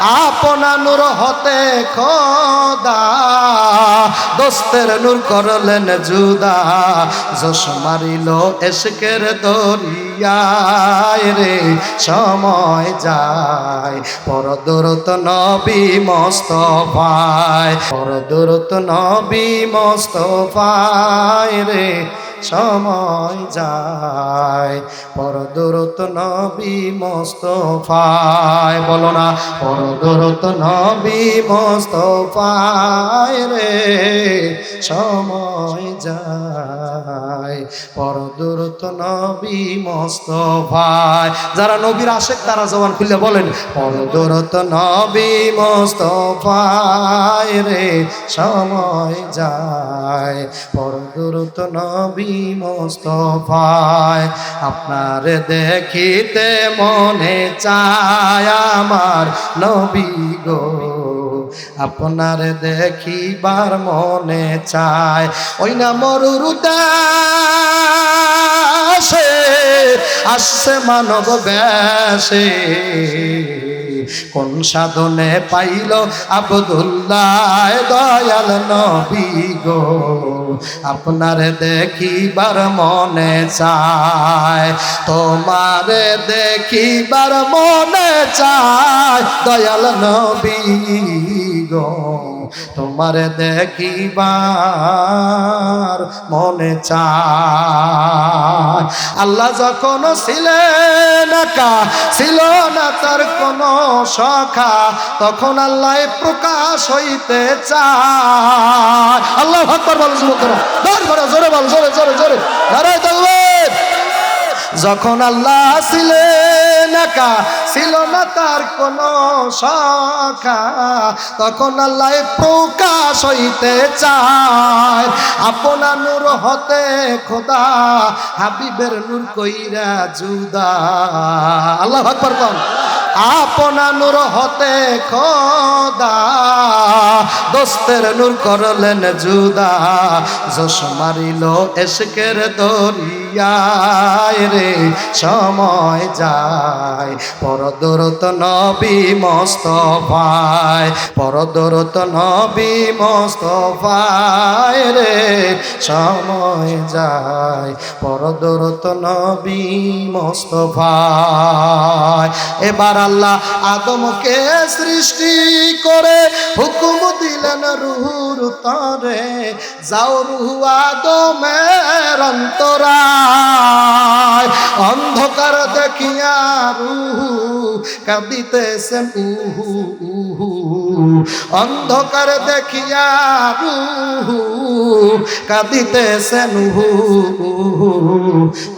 আপনা নূর হতে খোদা, দোস্তের নূর করলেন জুদা। জোশ মারিল এসকের দরিয়ায় রে, সময় যায়। পরদরত নবী মস্তফায়, পরদরত নবী মস্তফায় রে। সময় যায়। পরদরত নবী মস্তফায় বলো না পরদরত নবী মস্তফায় রে। সময় যায়। পরদরত নবী মস্তফায় যারা নবীর আশেক, তারা জবান খুলে বলেন, পরদরত নবী মস্তফায় রে, সময় যায়। পরদরত নবী মস্তফায় আপনার দেখিতে মনে চায় আমার নবী গো। আপনার দেখিবার মনে চায়। ওই না মরুরুদাসে আসছে মানব ব্যাসে। কোন সাধনে পাইল আবদুল্লাহ দয়াল নবী গো? আপনার দেখিবার মনে চায়। তোমার দেখিবার মনে চায় দয়াল নবী গো, তোমার দেখিবার মনে চায় আল্লাহ যখন ছিলেন একা, ছিল না তার কোনো সখা, তখন আল্লাহ প্রকাশ হইতে চায়। আল্লাহ ভক্তর বল জোরে বল, জোরে জোরে জোরে। যখন আল্লাহ ছিলেন একা ছিল না তার কোন শাখা। তখন আল্লাহ প্রকাশ হইতে চায়, আপনা নূর হতে খোদা, হাবিবের নূর কইরা জুদা। আল্লাহ ভাগ কম আপনা নূর হতে খোদা, দোস্তের নূর করলেন জুদা। জোশ মারিল এসকের দরিয়ায় রে, সময় যায়। পরদরত নবী মস্তফায়, পরদরত নবী মস্তফায় রে, সময় যায়। পরদরত নবী মস্তফায়, এবার আল্লাহ আদমকে সৃষ্টি করে হুকুম দিলেন রুহুর তরে যাও রুহু আদমের অন্তরায়। অন্ধকার দেখিয়া রুহু কাঁদিতেছেন উহু উহু। অন্ধকার দেখিয়া রুহু কাঁদিতেছেন উহু উহু।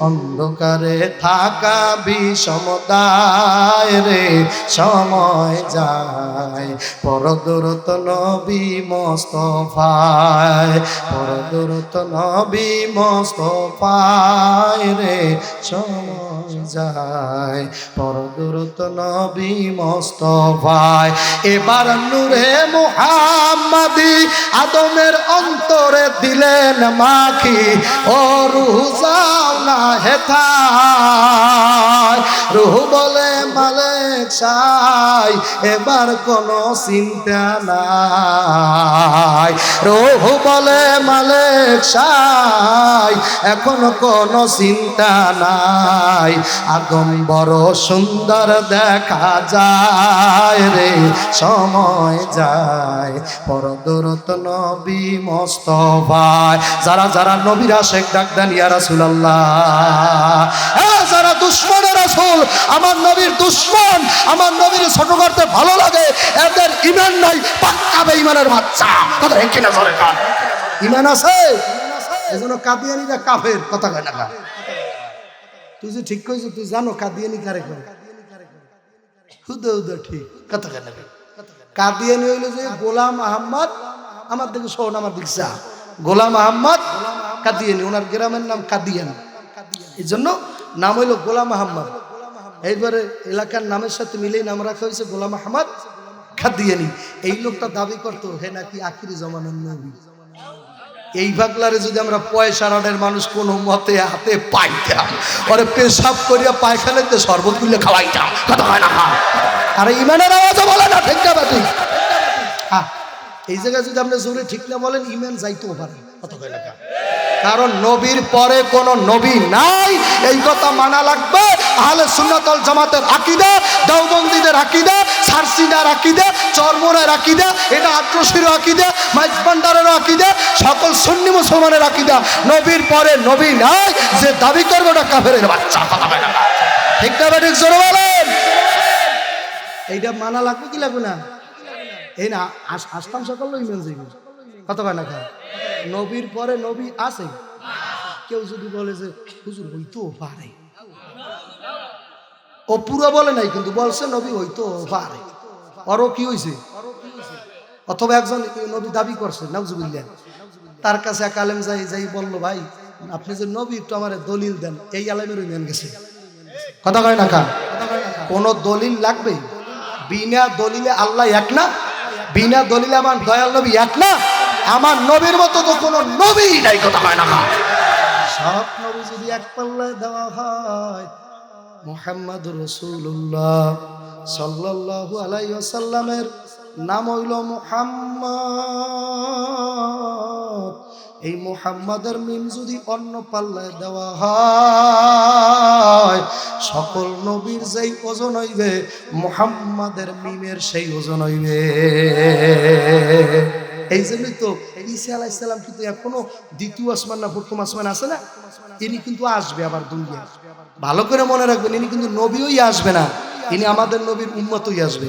অন্ধকারে থাকা বিষমতায় রে সময় যায়। পরদরত নবী মস্তফায় পরদরত নবী মস্তফায় রে সময় যায়। পরদরত নবী মস্তফায়। এবার নূরে মুহাম্মাদি আদমের অন্তরে দিলেন মাখি। ও রুহ যাও না হেথায় রুহ বলে, মালেক সাই, এবার কোনো চিন্তা নাই। রুহ বলে, মালেক সাই, এখন কোনো চিন্তা নাই। আগম বড় সুন্দর দেখা যায় রে, সময় যায়। পরদরত নবী মস্তফায়। যারা যারা নবীরা শেখ ডাকদান ইয়া রাসূলুল্লাহ। হ্যাঁ যারা দুশ্মনের রাসূল, আমার নবীর দুশ্মন, আমার নবীর ছোট করতে ভালো লাগে, এদের ইমান নাই, পাক্কা বেঈমানের বাচ্চা। ঠিক কিনা ইমান আছে? এজন্য কাদিয়ানিরা কাফের, কথা কয় না। তুই যে ঠিক কইছিস তুই জানো কাদিয়ানি কারে করে? হুদে ঠিক। কথা কেন কাদিয়ানি হইল যে গোলাম আহম্মদ, আমার দিকে শোন, আমার দিকে যা। গোলাম আহম্মদ, কাদিয়ানি। ওনার গ্রামের নাম কাদিয়ান। এই জন্য নাম হইল গোলাম আহম্মদ। এইবারে এলাকার নামের সাথে মিলেই নাম রাখা হয়েছে গোলাম আহমদ কাদিয়ানি। এই লোকটা দাবি করতো, হে নাকি আখিরি জমানার নবী। এই ভাগলারে যদি আমরা পয়সা রাডের মানুষ কোনো মতে হাতে পাইতাম, ওরে পেশাব করিয়া পায়খানাতে শরবত করলে খাওয়াইতাম, কথা হয় না? আর ইমানের আওয়াজও বলে না, ঠিক হ্যাঁ এই জায়গায় যদি আপনি জোরে ঠিক না বলেন, ইমান যাইতেও পারে কত কয় লেখা কারণ নবীর পরে কোন নবী নাই, এই কথা মানা লাগবে। আহলে সুন্নাতল জামাতের আকিদা, দেওবন্দীদের আকিদা, সারসিনার আকিদা, চরমনের আকিদা, এটা আক্রোশীর আকিদা মাইজবান্ডারের আকিদা, সকল সুন্নি মুসলমানের আকিদা। নবীর পরে নবী নাই, যে দাবি করবে ওটা কাফেরের বাচ্চা। কথা। ঠিক না ঠিক জোরে বলেন। এইটা মানা লাগবে কি লাগবে না? এই না আসতাম সকল ইমেল যাইব। কত কয় না নবীর পরে নবী আছে। কেউ যদি বলে যে, হুজুর হইতো পারে। ও পুরো বলে নাই, কিন্তু বলছে, নবী হইতো পারে। অরও কি হয়েছে অথবা একজন নবী দাবি করছে, নাউজুবিল্লাহ। তার কাছে এক আলেম যাই যাই বলল, ভাই, আপনি যে নবী, একটু আমার দলিল দেন। এই আলেমের মেন গেছে। কথা কয় না খা কোন দলিল লাগবে? বিনা দলিলে আল্লাহ এক না? বিনা দলিলে আমার দয়াল নবী এক না? আমার নবীর মতো তো কোনো নবী নাই, কথা কয় না সব নবী যদি এক পাল্লায় দেওয়া হয় মোহাম্মদ রসুল্লাহ সাল্লাল্লাহু আলাইহি ওয়াসাল্লামের নাম হইল মুহাম্মদ। এই মুহাম্মাদের মিম যদি অন্য পাল্লায় দেওয়া হয়, সকল নবীর যেই ওজন হইবে, মুহাম্মাদের মিমের সেই ওজন হইবে। এই জন্যই তো ঈসা আলাইসাল্লাম কিন্তু এখনও দ্বিতীয় আসমান না, প্রথম আসমান আছে না? তিনি কিন্তু আসবে আবার দুনিয়া। ভালো করে মনে রাখবেন, ইনি কিন্তু নবীই আসবে না। ইনি আমাদের নবীর উম্মতই আসবে।